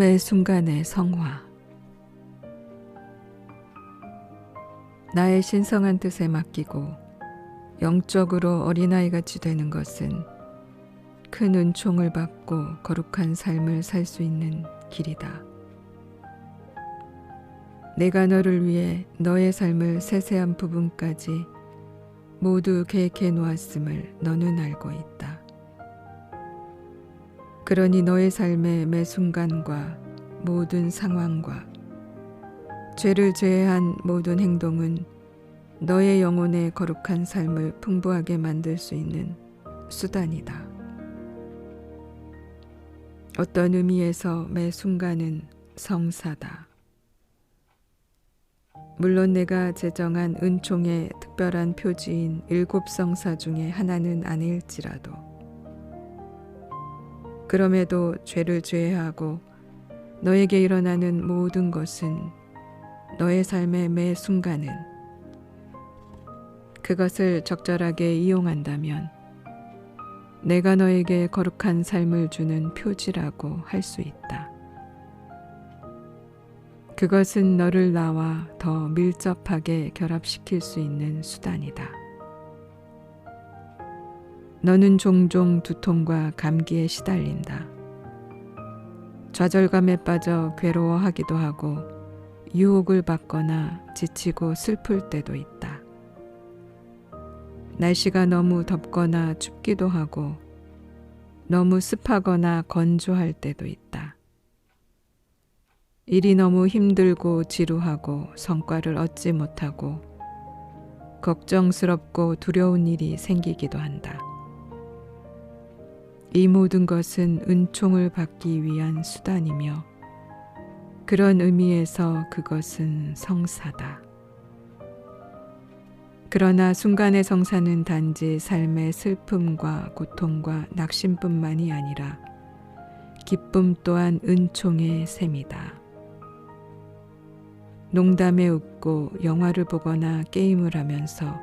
매 순간의 성화 나의 신성한 뜻에 맡기고 영적으로 어린아이같이 되는 것은 큰 은총을 받고 거룩한 삶을 살 수 있는 길이다. 내가 너를 위해 너의 삶을 세세한 부분까지 모두 계획해 놓았음을 너는 알고 있다. 그러니 너의 삶의 매 순간과 모든 상황과 죄를 제외한 모든 행동은 너의 영혼의 거룩한 삶을 풍부하게 만들 수 있는 수단이다. 어떤 의미에서 매 순간은 성사다. 물론 내가 제정한 은총의 특별한 표지인 일곱 성사 중에 하나는 아닐지라도 그럼에도 죄를 죄하고 너에게 일어나는 모든 것은 너의 삶의 매 순간은 그것을 적절하게 이용한다면 내가 너에게 거룩한 삶을 주는 표지라고 할 수 있다. 그것은 너를 나와 더 밀접하게 결합시킬 수 있는 수단이다. 너는 종종 두통과 감기에 시달린다. 좌절감에 빠져 괴로워하기도 하고 유혹을 받거나 지치고 슬플 때도 있다. 날씨가 너무 덥거나 춥기도 하고 너무 습하거나 건조할 때도 있다. 일이 너무 힘들고 지루하고 성과를 얻지 못하고 걱정스럽고 두려운 일이 생기기도 한다. 이 모든 것은 은총을 받기 위한 수단이며 그런 의미에서 그것은 성사다. 그러나 순간의 성사는 단지 삶의 슬픔과 고통과 낙심뿐만이 아니라 기쁨 또한 은총의 셈이다. 농담에 웃고 영화를 보거나 게임을 하면서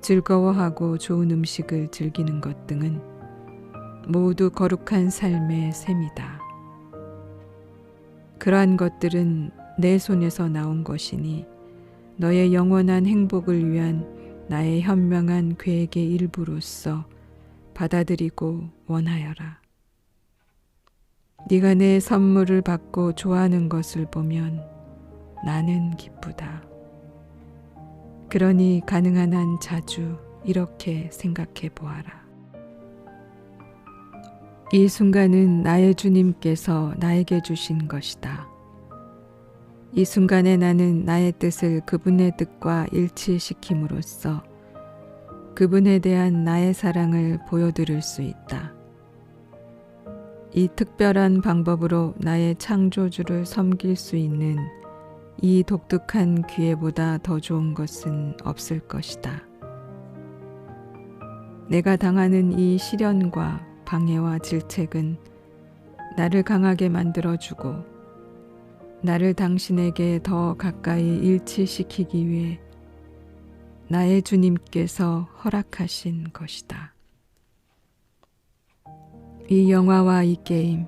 즐거워하고 좋은 음식을 즐기는 것 등은 모두 거룩한 삶의 셈이다. 그러한 것들은 내 손에서 나온 것이니 너의 영원한 행복을 위한 나의 현명한 계획의 일부로서 받아들이고 원하여라. 네가 내 선물을 받고 좋아하는 것을 보면 나는 기쁘다. 그러니 가능한 한 자주 이렇게 생각해 보아라. 이 순간은 나의 주님께서 나에게 주신 것이다. 이 순간에 나는 나의 뜻을 그분의 뜻과 일치시킴으로써 그분에 대한 나의 사랑을 보여드릴 수 있다. 이 특별한 방법으로 나의 창조주를 섬길 수 있는 이 독특한 기회보다 더 좋은 것은 없을 것이다. 내가 당하는 이 시련과 방해와 질책은 나를 강하게 만들어주고 나를 당신에게 더 가까이 일치시키기 위해 나의 주님께서 허락하신 것이다. 이 영화와 이 게임,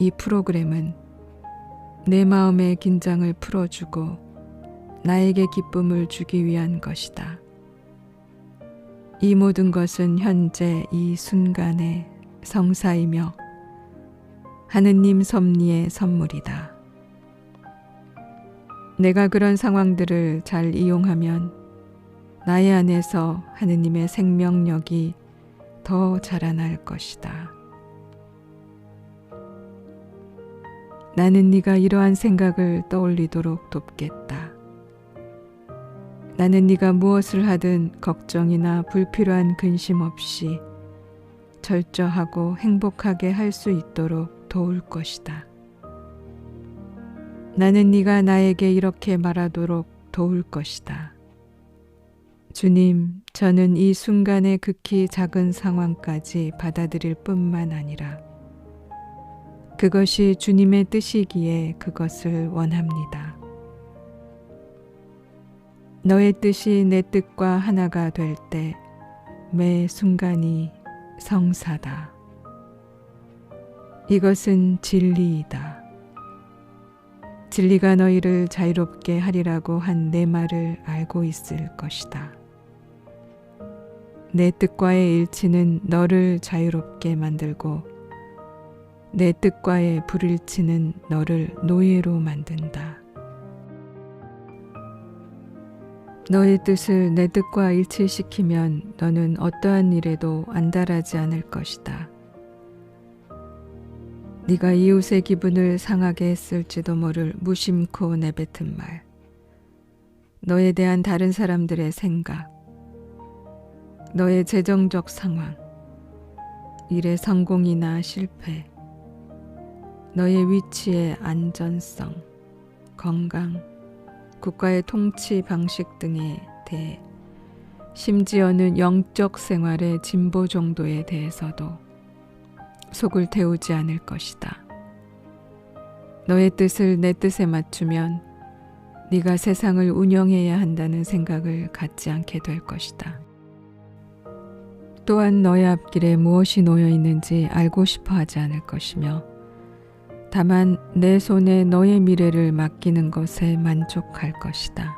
이 프로그램은 내 마음의 긴장을 풀어주고 나에게 기쁨을 주기 위한 것이다. 이 모든 것은 현재 이 순간의 성사이며 하느님 섭리의 선물이다. 내가 그런 상황들을 잘 이용하면 나의 안에서 하느님의 생명력이 더 자라날 것이다. 나는 네가 이러한 생각을 떠올리도록 돕겠다. 나는 네가 무엇을 하든 걱정이나 불필요한 근심 없이 절저하고 행복하게 할 수 있도록 도울 것이다. 나는 네가 나에게 이렇게 말하도록 도울 것이다. 주님, 저는 이 순간의 극히 작은 상황까지 받아들일 뿐만 아니라 그것이 주님의 뜻이기에 그것을 원합니다. 너의 뜻이 내 뜻과 하나가 될 때 매 순간이 성사다. 이것은 진리이다. 진리가 너희를 자유롭게 하리라고 한 내 말을 알고 있을 것이다. 내 뜻과의 일치는 너를 자유롭게 만들고 내 뜻과의 불일치는 너를 노예로 만든다. 너의 뜻을 내 뜻과 일치시키면 너는 어떠한 일에도 안달하지 않을 것이다. 네가 이웃의 기분을 상하게 했을지도 모를 무심코 내뱉은 말. 너에 대한 다른 사람들의 생각. 너의 재정적 상황. 일의 성공이나 실패. 너의 위치의 안전성, 건강, 국가의 통치 방식 등에 대해 심지어는 영적 생활의 진보 정도에 대해서도 속을 태우지 않을 것이다. 너의 뜻을 내 뜻에 맞추면 네가 세상을 운영해야 한다는 생각을 갖지 않게 될 것이다. 또한 너의 앞길에 무엇이 놓여 있는지 알고 싶어 하지 않을 것이며 다만 내 손에 너의 미래를 맡기는 것에 만족할 것이다.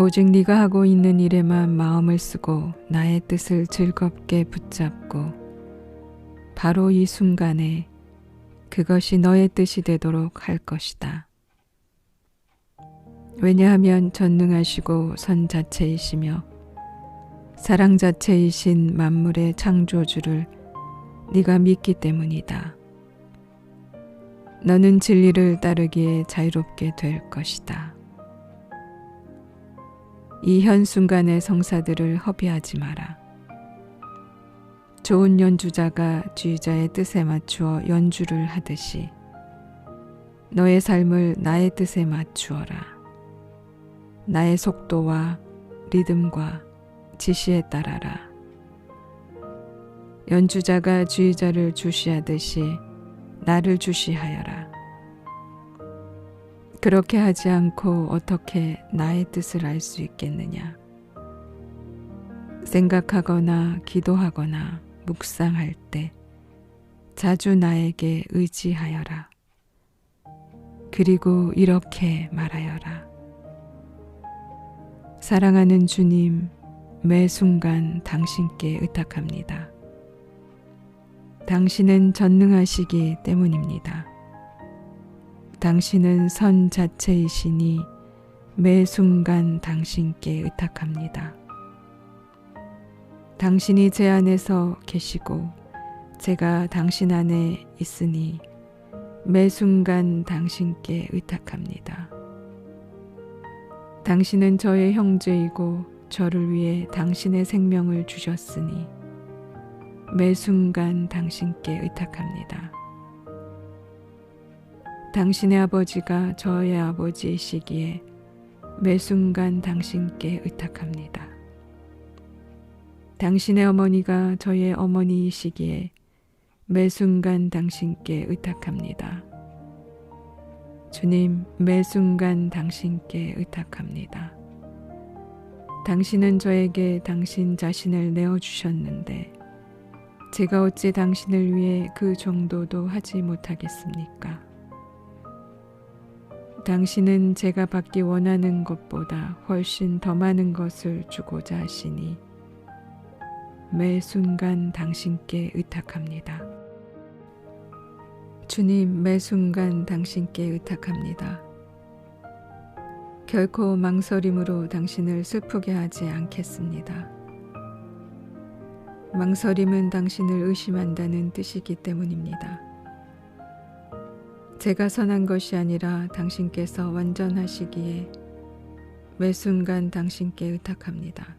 오직 네가 하고 있는 일에만 마음을 쓰고 나의 뜻을 즐겁게 붙잡고 바로 이 순간에 그것이 너의 뜻이 되도록 할 것이다. 왜냐하면 전능하시고 선 자체이시며 사랑 자체이신 만물의 창조주를 네가 믿기 때문이다. 너는 진리를 따르기에 자유롭게 될 것이다. 이 현 순간의 성사들을 허비하지 마라. 좋은 연주자가 주의자의 뜻에 맞추어 연주를 하듯이 너의 삶을 나의 뜻에 맞추어라. 나의 속도와 리듬과 지시에 따라라. 연주자가 주의자를 주시하듯이 나를 주시하여라. 그렇게 하지 않고 어떻게 나의 뜻을 알 수 있겠느냐? 생각하거나 기도하거나 묵상할 때 자주 나에게 의지하여라. 그리고 이렇게 말하여라. 사랑하는 주님, 매 순간 당신께 의탁합니다. 당신은 전능하시기 때문입니다. 당신은 선 자체이시니 매 순간 당신께 의탁합니다. 당신이 제 안에서 계시고 제가 당신 안에 있으니 매 순간 당신께 의탁합니다. 당신은 저의 형제이고 저를 위해 당신의 생명을 주셨으니 매 순간 당신께 의탁합니다. 당신의 아버지가 저의 아버지이시기에 매 순간 당신께 의탁합니다. 당신의 어머니가 저의 어머니이시기에 매 순간 당신께 의탁합니다. 주님, 매 순간 당신께 의탁합니다. 당신은 저에게 당신 자신을 내어주셨는데, 제가 어찌 당신을 위해 그 정도도 하지 못하겠습니까? 당신은 제가 받기 원하는 것보다 훨씬 더 많은 것을 주고자 하시니, 매 순간 당신께 의탁합니다. 주님, 매 순간 당신께 의탁합니다. 결코 망설임으로 당신을 슬프게 하지 않겠습니다. 망설임은 당신을 의심한다는 뜻이기 때문입니다. 제가 선한 것이 아니라 당신께서 완전하시기에 매 순간 당신께 의탁합니다.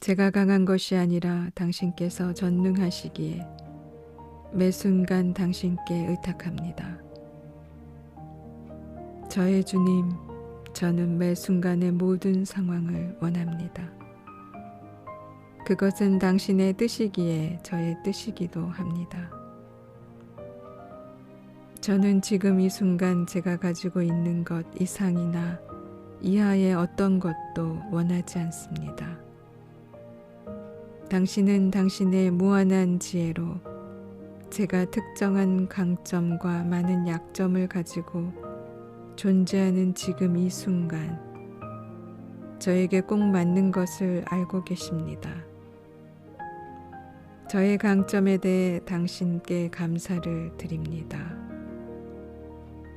제가 강한 것이 아니라 당신께서 전능하시기에 매 순간 당신께 의탁합니다. 저의 주님, 저는 매 순간의 모든 상황을 원합니다. 그것은 당신의 뜻이기에 저의 뜻이기도 합니다. 저는 지금 이 순간 제가 가지고 있는 것 이상이나 이하의 어떤 것도 원하지 않습니다. 당신은 당신의 무한한 지혜로 제가 특정한 강점과 많은 약점을 가지고 존재하는 지금 이 순간, 저에게 꼭 맞는 것을 알고 계십니다. 저의 강점에 대해 당신께 감사를 드립니다.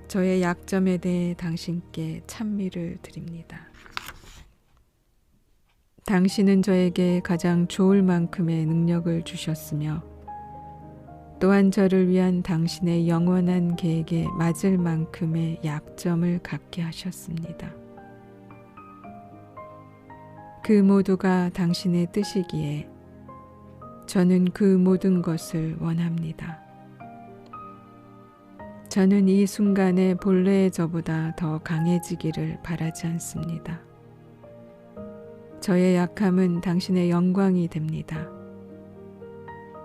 저의 약점에 대해 당신께 찬미를 드립니다. 당신은 저에게 가장 좋을 만큼의 능력을 주셨으며 또한 저를 위한 당신의 영원한 계획에 맞을 만큼의 약점을 갖게 하셨습니다. 그 모두가 당신의 뜻이기에 저는 그 모든 것을 원합니다. 저는 이 순간에 본래의 저보다 더 강해지기를 바라지 않습니다. 저의 약함은 당신의 영광이 됩니다.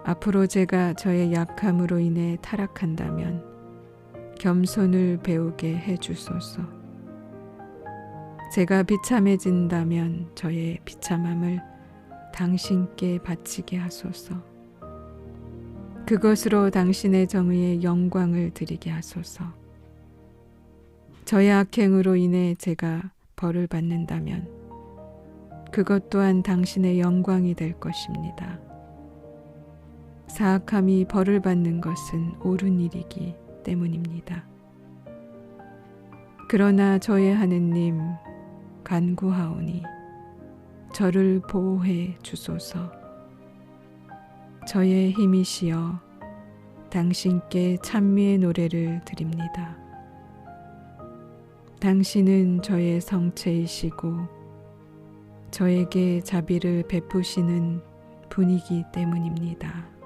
앞으로 제가 저의 약함으로 인해 타락한다면 겸손을 배우게 해 주소서. 제가 비참해진다면 저의 비참함을 당신께 바치게 하소서. 그것으로 당신의 정의의 영광을 드리게 하소서. 저의 악행으로 인해 제가 벌을 받는다면 그것 또한 당신의 영광이 될 것입니다. 사악함이 벌을 받는 것은 옳은 일이기 때문입니다. 그러나 저의 하느님 간구하오니 저를 보호해 주소서. 저의 힘이시여 당신께 찬미의 노래를 드립니다. 당신은 저의 성체이시고 저에게 자비를 베푸시는 분이기 때문입니다.